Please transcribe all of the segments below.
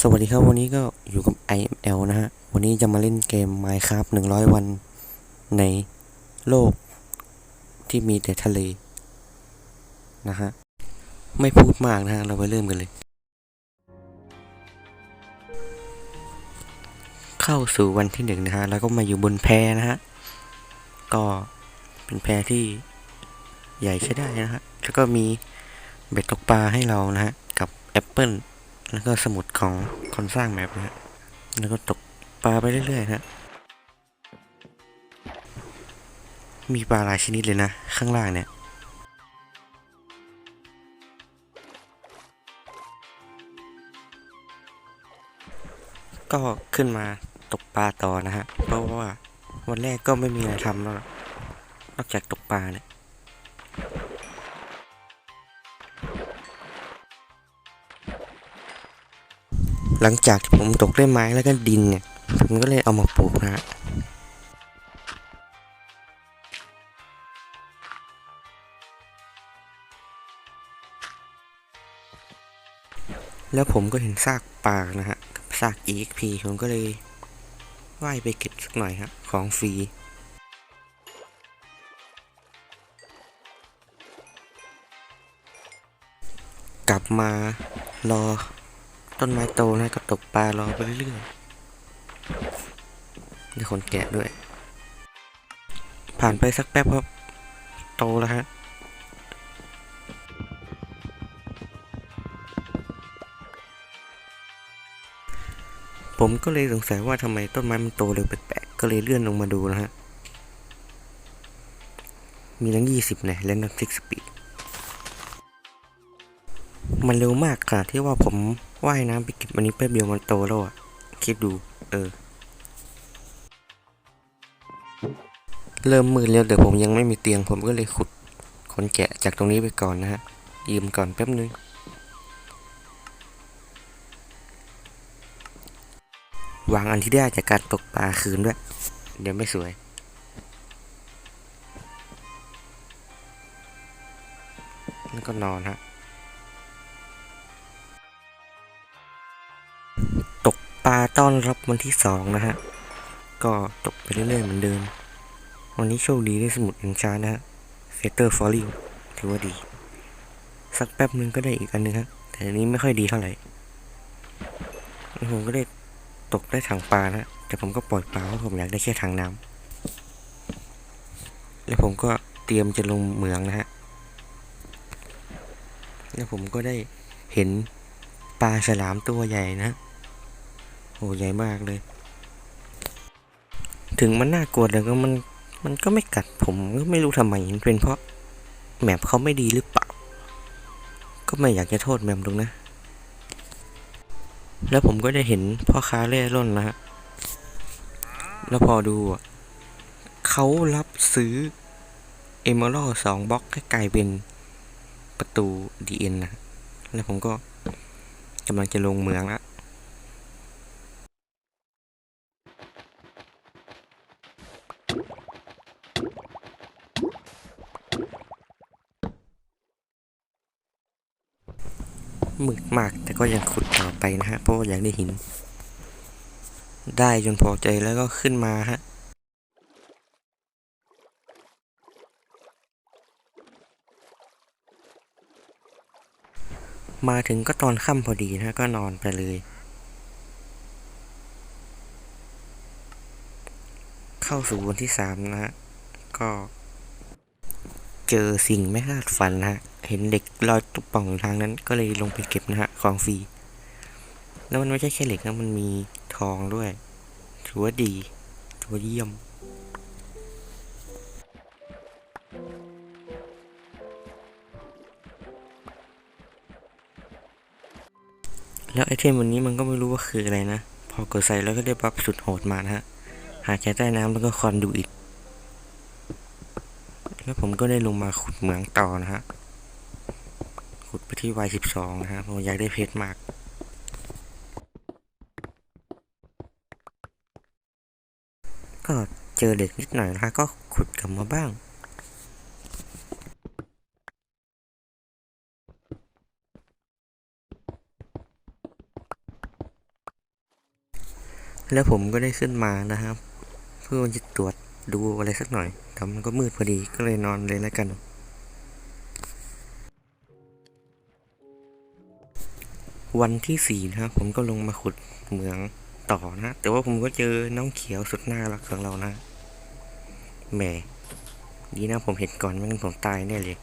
สวัสดีครับวันนี้ก็อยู่กับ IML นะฮะ วันนี้จะมาเล่นเกม Minecraft 100 วันในโลกที่มีแต่ทะเล นะฮะ ไม่พูดมากนะฮะ เราไปเริ่มกันเลย เข้าสู่วันที่หนึ่งนะฮะ แล้วก็มาอยู่บนแพนะฮะ ก็เป็นแพที่ใหญ่ใช้ได้นะฮะ แล้วก็มีเบ็ดตกปลาให้เรานะฮะ กับแอปเปิล แล้วก็สมุดของคนสร้างแมปนะฮะแล้วก็ตกปลาไปเรื่อยๆนะฮะมีปลาหลายชนิดเลยนะ ข้างล่างเนี่ยก็ขึ้นมาตกปลาต่อนะฮะ เพราะว่าวันแรกก็ไม่มีอะไรทำแล้วนอกจากตกปลาเนี่ย หลังจากที่ผมตกได้ไม้แล้วก็ดินเนี่ย ผมก็เลยเอามาปลูกนะฮะแล้วผมก็เห็นซากปลานะฮะซาก EXP ผมก็เลยว่ายไปเก็บสักหน่อยครับของฟรีกลับมารอ ต้นไม้โตนะก็ตกปลารอไปเรื่อยๆมีคนแกะด้วย ผ่านไปสักแป๊บครับ โตแล้วฮะผมก็เลยสงสัยว่าทำไมต้นไม้มันโตเร็วแปลกๆก็เลยเลื่อนลงมาดูนะฮะ มีทั้งยี่สิบนี่ยและนักซิกสปีด มันเร็วมากค่ะที่ว่าผมว่ายน้ำไปเก็บอันนี้แป๊บเดียวมันโตแล้วอะคิดดู เออ เริ่มมืดแล้วเดี๋ยวผมยังไม่มีเตียงผมก็เลยขุดขนแกะจากตรงนี้ไปก่อนนะฮะ ยืมก่อนแป๊บนึง วางอันที่ได้จากการตกปลาคืนด้วย เดี๋ยวไม่สวยแล้วก็นอนฮะ ต้อนรับวันที่สองนะฮะ ก็ตกไปเรื่อยๆเหมือนเดิม วันนี้โชคดีได้สมุดเอ็นชานะฮะเฟเตอร์ฟอลลิงถือว่าดี สักแป๊บนึงก็ได้อีกอันนึงฮะ แต่อันนี้ไม่ค่อยดีเท่าไหร่แล้วผมก็ได้ตกได้ถังปลานะ แต่ผมก็ปล่อยปลาเพราะผมอยากได้แค่ถังน้ำแล้วผมก็เตรียมจะลงเหมืองนะฮะ แล้วผมก็ได้เห็นปลาฉลามตัวใหญ่นะ โอ้ใหญ่มากเลย ถึงมันน่ากลัวแต่ก็มันมันก็ไม่กัดผมก็ไม่รู้ทำไมมันเป็นเพราะแมปเขาไม่ดีหรือเปล่า ก็ไม่อยากจะโทษแมปตรงนะ แล้วผมก็ได้เห็นพ่อค้าเล่ร่อนนะฮะแล้วพอดูอะเขารับซื้อเอม r ร d สองบล็อกให้กลายเป็นประตู DN นะ แล้วผมก็กำลังจะลงเมืองละ มาก แต่ก็ยังขุดต่อไปนะฮะ เพราะาอยากได้หิน ได้จนพอใจแล้วก็ขึ้นมาฮะมาถึงก็ตอนค่ำพอดีนะฮะก็นอนไปเลย เข้าสู่วันที่สามนะฮะ ก็เจอสิ่งไม่คาดฝันนะฮะ เห็นเด็กลอยตุ๊บป่องอยู่ทางนั้นก็เลยลงไปเก็บนะฮะของฟรีแล้วมันไม่ใช่แค่เหล็กนะมันมีทองด้วย ถือว่าดีถือว่าเยี่ยมแล้วไอเทมวันนี้มันก็ไม่รู้ว่าคืออะไรนะ พอกดใส่แล้วก็ได้บัฟสุดโหดมานะฮะ หายใจใต้น้ำแล้วก็คอนดูอิดแล้วผมก็ได้ลงมาขุดเหมืองต่อนะฮะ ขุดไปที่ Y12 นะฮะผมอยากได้เพชรมากก็เจอเหล็กนิดหน่อยนะคะก็ขุดกลับมาบ้าง แล้วผมก็ได้ขึ้นมานะครับ เพื่อจะตรวจดูอะไรสักหน่อยแต่มันก็มืดพอดีก็เลยนอนเลยแล้วกัน วันที่สี่นะครับผมก็ลงมาขุดเหมืองต่อนะ แต่ว่าผมก็เจอน้องเขียวสุดน่ารักของเรานะแหมดีนะผมเห็นก่อนไม่งั้นผมตายแน่เลย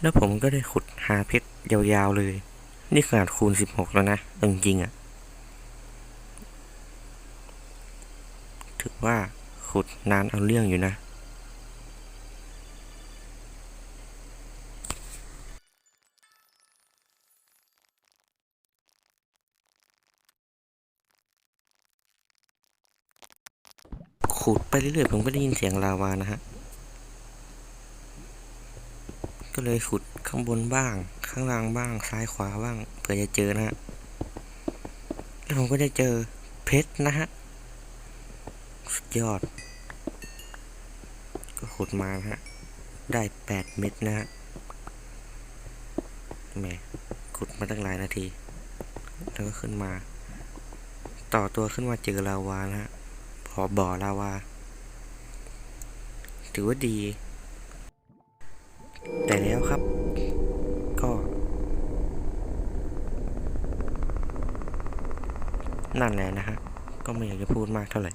แล้วผมก็ได้ขุดหาเพชรยาวๆเลย นี่ขนาดคูณสิบหกแล้วนะจริงๆอะ่ะถือว่าขุดนานเอาเรื่องอยู่นะ ขุดไปเรื่อยๆผมก็ได้ยินเสียงลาวานะฮะ ก็เลยขุดข้างบนบ้าง ข้างล่างบ้าง ซ้ายขวาบ้าง เผื่อจะเจอนะฮะ แล้วผมก็ได้เจอเพชรนะฮะ สุดยอด ก็ขุดมานะฮะ ได้แปดเม็ดนะฮะ แหม ขุดมาตั้งหลายนาที แล้วก็ขึ้นมา ต่อตัวขึ้นมาเจอลาวานะฮะ พอบ่อลาวาถือว่าดี แต่แล้วครับ ก็ นั่นแหละนะฮะ ก็ไม่อยากจะพูดมากเท่าไหร่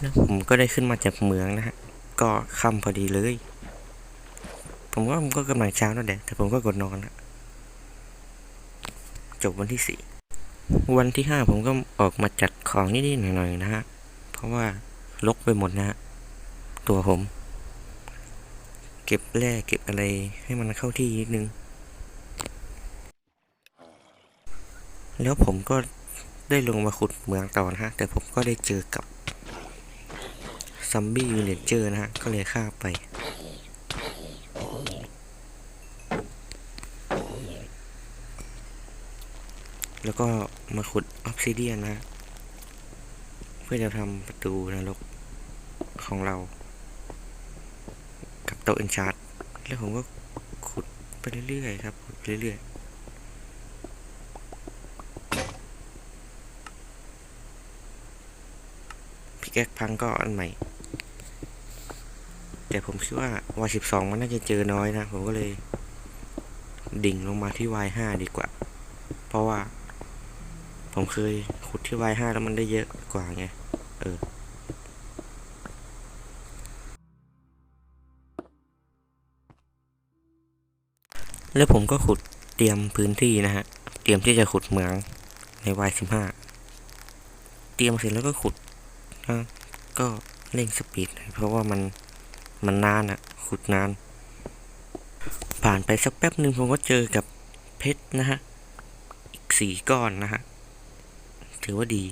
แล้วผมก็ได้ขึ้นมาจากเมืองนะฮะ ก็ค่ำพอดีเลย ผมว่าผมก็กำลังเช้าแล้วแหละแต่ผมก็กดนอนนะจบวันที่สี่ วันที่ห้าผมก็ออกมาจัดของนิดๆหน่อยๆนะฮะ เพราะว่าลกไปหมดนะฮะ ตัวผม เก็บแร่เก็บอะไรให้มันเข้าที่นิดนึง แล้วผมก็ได้ลงมาขุดเมืองต่อนะฮะ แต่ผมก็ได้เจอกับซัมบี้วิลเลเจอร์นะฮะ ก็เลยฆ่าไป แล้วก็มาขุดออ s ซิเดียนนะ เพื่อจะทำประตูนรกของเรา กับโต๊ะเอนชาร์ดแล้วผมก็ขุดไปเรื่อยๆครับขุดไปเรื่อยๆพี่แก๊กพังก็อันใหม่ แต่ผมคิดว่าวายสิบสองมันน่าจะเจอน้อยนะ ผมก็เลย ดิ่งลงมาที่วายห้าดีกว่า เพราะว่า ผมเคยขุดที่วายห้าแล้วมันได้เยอะกว่าไง เออ แล้วผมก็ขุดเตรียมพื้นที่นะฮะ เตรียมที่จะขุดเหมืองในวายสิบห้าเตรียมเสร็จแล้วก็ขุดนะก็เร่งสปีด เพราะว่ามันมันนานอะขุดนาน ผ่านไปสักแป๊บหนึ่งผมก็เจอกับเพชรนะฮะ อีกสี่ก้อนนะฮะ ถือว่าดี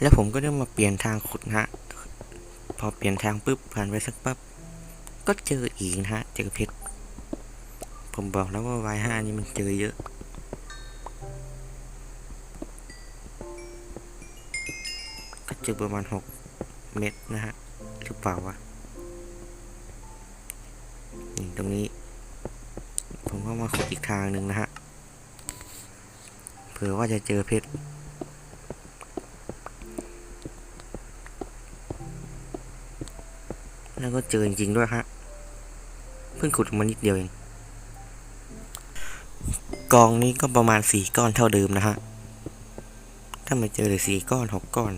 แล้วผมก็ได้มาเปลี่ยนทางขุดนะฮะ พอเปลี่ยนทางปุ๊บผ่านไปสักปั๊บ ก็เจออีกนะฮะ เจอเพชร ผมบอกแล้วว่าวายห้านี่มันเจอเยอะก็เจอประมาณหก เม็ดนะฮะหรือเปล่าวะนี่ตรงนี้ ผมก็มาขุดอีกทางหนึ่งนะฮะเผื่อว่าจะเจอเพชรแล้วก็เจอจริงๆด้วยฮะเพิ่งขุดมานิดเดียวเองกองนี้ก็ประมาณสี่ก้อนเท่าเดิมนะฮะถ้าไม่เจอเลยสี่ก้อนหกก้อน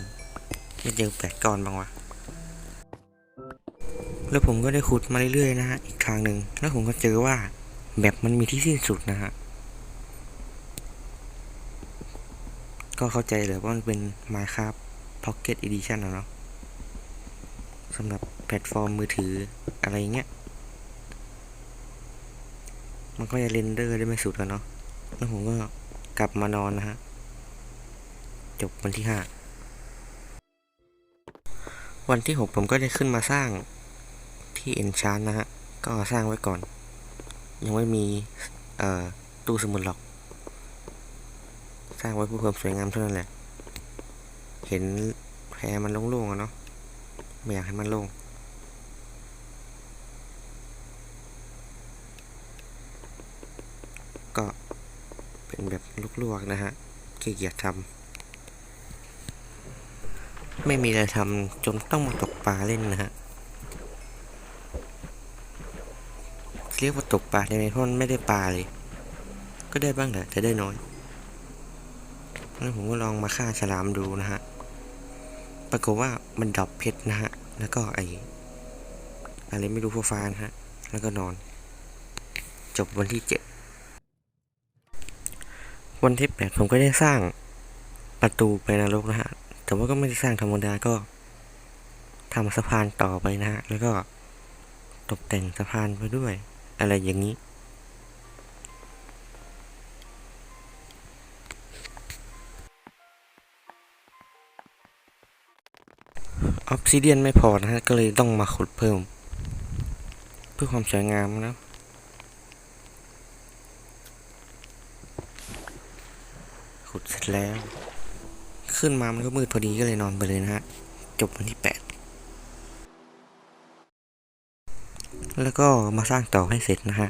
ไม่เจอแปดก้อนบ้างวะ แล้วผมก็ได้ขุดมาเรื่อยๆนะฮะ อีกทางหนึ่ง แล้วผมก็เจอว่าแบบมันมีที่สิ้นสุดนะฮะ ก็เข้าใจเลยว่ามันเป็น Minecraft Pocket Edition อะเนาะสำหรับแพลตฟอร์มมือถืออะไรเงี้ย มันก็จะเรนเดอร์ได้ไม่สุดอะเนาะ แล้วผมก็กลับมานอนนะฮะ จบวันที่ห้า วันที่หกผมก็ได้ขึ้นมาสร้างที่เอนชานนะฮะ ก็สร้างไว้ก่อน ยังไม่มีตู้สมุดหรอก สร้างไว้เพื่อความสวยงามเท่านั้นแหละ เห็นแพมันโล่งๆอะเนาะไม่อยากให้มันโล่งก็เป็นแบบลวกๆนะฮะขี้เกียจทำ ไม่มีอะไรทำจนต้องมาตกปลาเล่นนะฮะเรียกว่าตกปลาได้ไหมเพราะมันไม่ได้ปลาเลย ก็ได้บ้างแหละแต่ได้น้อยแล้วผมก็ลองมาฆ่าฉลามดูนะฮะ ปรากฏว่ามันดรอปเพชรนะฮะ แล้วก็ไออะไรไม่รู้ฟ้านะฮะ แล้วก็นอน จบวันที่เจ็ด วันที่แปดผมก็ได้สร้างประตูไปนรกนะฮะ แต่ว่าก็ไม่ได้สร้างธรรมดาก็ทำสะพานต่อไปนะฮะ แล้วก็ตกแต่งสะพานไปด้วย อะไรอย่างนี้ ออฟซิเดียนไม่พอนะฮะ ก็เลยต้องมาขุดเพิ่ม เพื่อความสวยงามนะขุดเสร็จแล้ว ขึ้นมามันก็มืดพอดีก็เลยนอนไปเลยนะฮะ จบวันที่แปดแล้วก็มาสร้างต่อให้เสร็จนะฮะ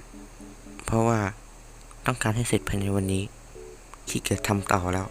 เพราะว่าต้องการให้เสร็จภายในวันนี้ขี้เกียจทำต่อแล้ว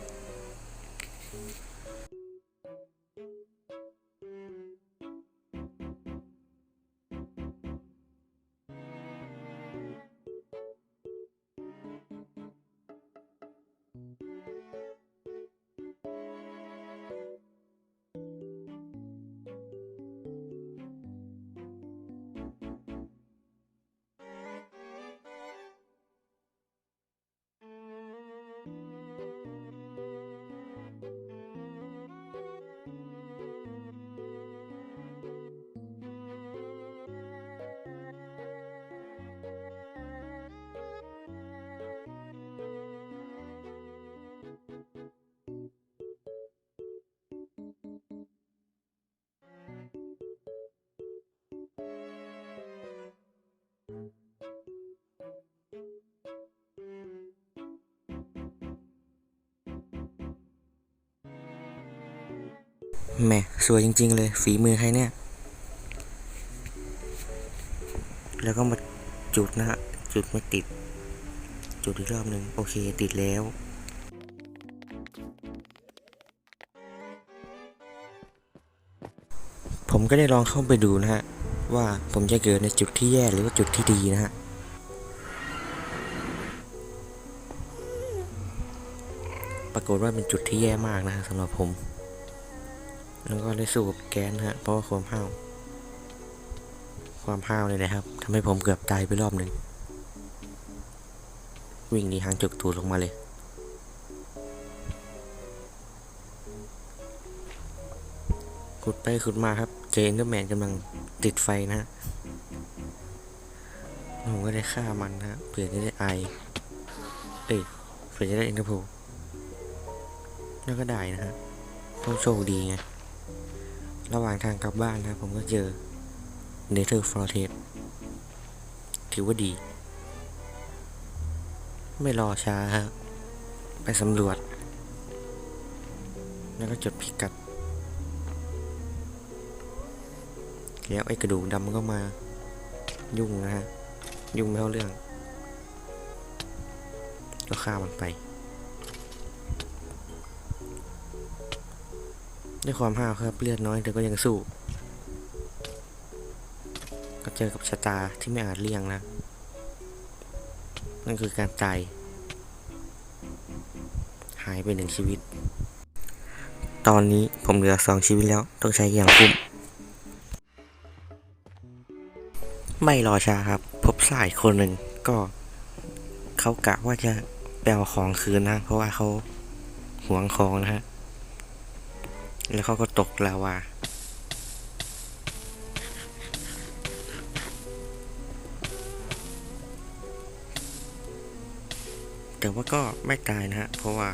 แหม่สวยจริง ๆ เลย ฝีมือใครเนี่ย แล้วก็มาจุดนะฮะ จุดไม่ติด จุดอีกรอบหนึ่งโอเคติดแล้วผมก็ได้ลองเข้าไปดูนะฮะ ว่าผมจะเกิดในจุดที่แย่หรือว่าจุดที่ดีนะฮะ ปรากฏว่าเป็นจุดที่แย่มากนะฮะสำหรับผม แล้วก็ได้สู้กับแก๊สนะฮะเพราะว่าความห้าว ความห้าวเลยนะครับทำให้ผมเกือบตายไปรอบหนึ่งวิ่งหนีหางจุกตูดลงมาเลยขุดไปขุดมาครับ เจนเดอร์แมนกำลังติดไฟนะฮะผมก็ได้ฆ่ามันนะฮะเผื่อจะได้ไอ เอ้ยเผื่อจะได้เอ็นเตอร์โพแล้วก็ได้นะฮะเพราะโชคดีไง ระหว่างทางกลับบ้านนะผมก็เจอเนเธอร์ฟลอเทสถือว่าดี ไม่รอช้าฮะไปสำรวจ แล้วก็จดพิกัด แล้วไอ้กระดูกดำก็มา ยุ่งนะฮะ ยุ่งไม่เข้าเรื่อง ก็ฆ่ามันไป ด้วยความห้าวครับเลือดน้อยแต่ก็ยังสู้ ก็เจอกับชะตาที่ไม่อาจเลี่ยงนะนั่นคือการตายหายไปหนึ่งชีวิต ตอนนี้ผมเหลือสองชีวิตแล้วต้องใช้อย่างคุ้มไม่รอช้าครับ พบสายคนหนึ่งก็เขากะว่าจะไปเอาของคืนนะ เพราะว่าเขาหวงของนะฮะ แล้วเขาก็ตกลาวา แต่ว่าก็ไม่ตายนะฮะ เพราะว่า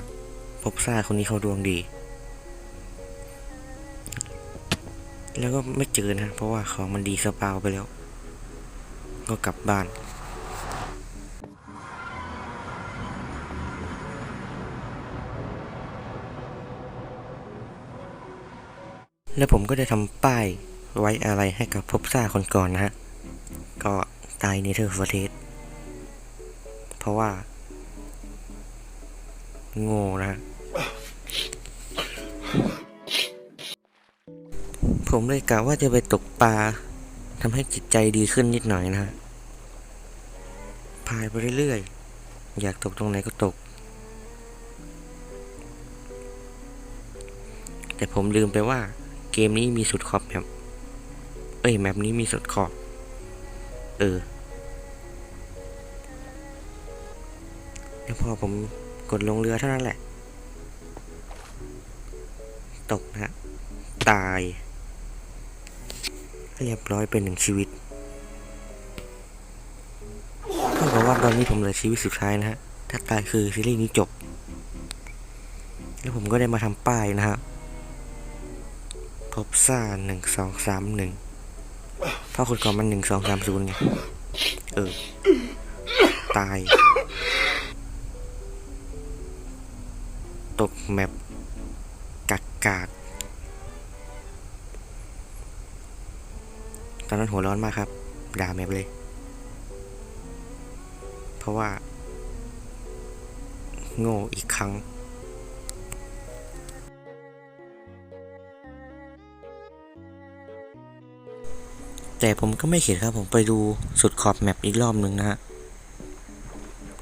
พบซ่าคนนี้เขาดวงดี แล้วก็ไม่เจอนะ เพราะว่าของมันดีสปาวไปแล้ว ก็กลับบ้าน แล้วผมก็ได้ทำป้ายไว้อะไรให้กับภพซ่าคนก่อนนะฮะ ก็ตายเนเธอร์ฟอร์เทสเพราะว่า โง่นะฮะผมเลยกะว่าจะไปตกปลาทำให้จิตใจดีขึ้นนิดหน่อยนะฮะ พายไปเรื่อยๆ อยากตกตรงไหนก็ตก แต่ผมลืมไปว่า เกมนี้มีสุดขอบแมปเอ้ยแมปนี้มีสุดขอบ เออแล้วพอผมกดลงเรือเท่านั้นแหละ ตกนะฮะตายเรียบร้อยเป็นหนึ่งชีวิตเท่ากับว่าตอนนี้ผมเหลือชีวิตสุดท้ายนะฮะ ถ้าตายคือซีรีส์นี้จบ แล้วผมก็ได้มาทำป้ายนะฮะ พบซ่าหนึ่งสองสามหนึ่งพราะคนก่อนมันหนึ่งสองสามศูนย์ไง เออ ตาย ตกแมปกักกากตอนนั้นหัวร้อนมากครับ ด่าแมปเลย เพราะว่า โง่อีกครั้ง แต่ผมก็ไม่เขียนครับผมไปดูสุดขอบแมปอีกรอบหนึ่งนะฮะ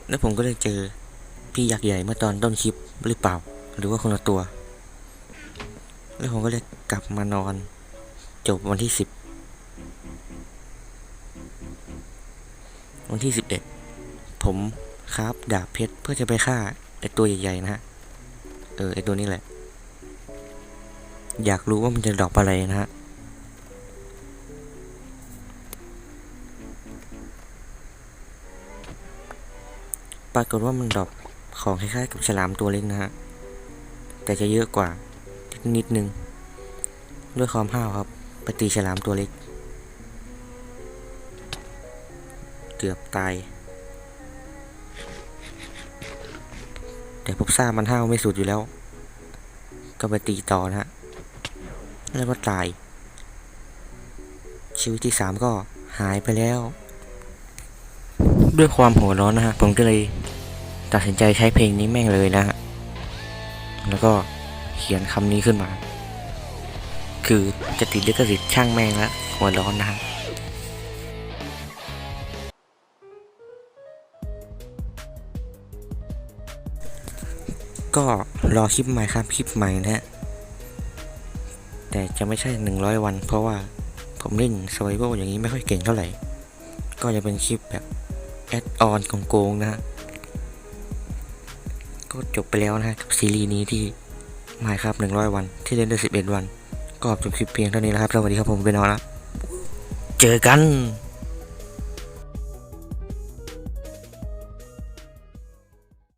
แล้วผมก็ได้เจอพี่ยักษ์ใหญ่เมื่อตอนต้นคลิปหรือเปล่า หรือว่าคนละตัว แล้วผมก็เลยกลับมานอน จบวันที่สิบวันที่สิบเอ็ดผมคราบดาบเพชรเพื่อจะไปฆ่าไอตัวใหญ่ๆนะฮะ เออไอตัวนี้แหละ อยากรู้ว่ามันจะดอกอะไรนะฮะ ปรากฏว่ามันดรอปของคล้ายๆกับฉลามตัวเล็กนะฮะ แต่จะเยอะกว่านิดนึง ด้วยความห้าวครับปตีฉลามตัวเล็ก เกือบตาย แต่พวกซ่ามันห้าวไม่สุดอยู่แล้ว ก็ไปตีต่อนะฮะ แล้วก็ตาย ชีวิตที่สามก็หายไปแล้ว ด้วยความหัวร้อนนะฮะ ผมก็เลย ตัดสินใจใช้เพลงนี้แม่งเลยนะฮะ แล้วก็เขียนคำนี้ขึ้นมา คือจะติดลิขสิทธิ์ช่างแม่งละหัวร้อนนะฮะก็รอคลิปใหม่ครับคลิปใหม่นะฮะ แต่จะไม่ใช่100วัน เพราะว่าผมเล่น s u r v i v a l อย่างนี้ไม่ค่อยเก่งเท่าไหร่ ก็จะเป็นคลิปแบบแอดออนโกงๆนะฮะ ก็จบไปแล้วนะฮะซีรีส์นี้ที่หมายครับ100 วันที่เล่นได้11 วัน ก็จบคลิปเพียงเท่านี้แล้วครับสวัสดีครับผมไปนอนแล้วเจอกัน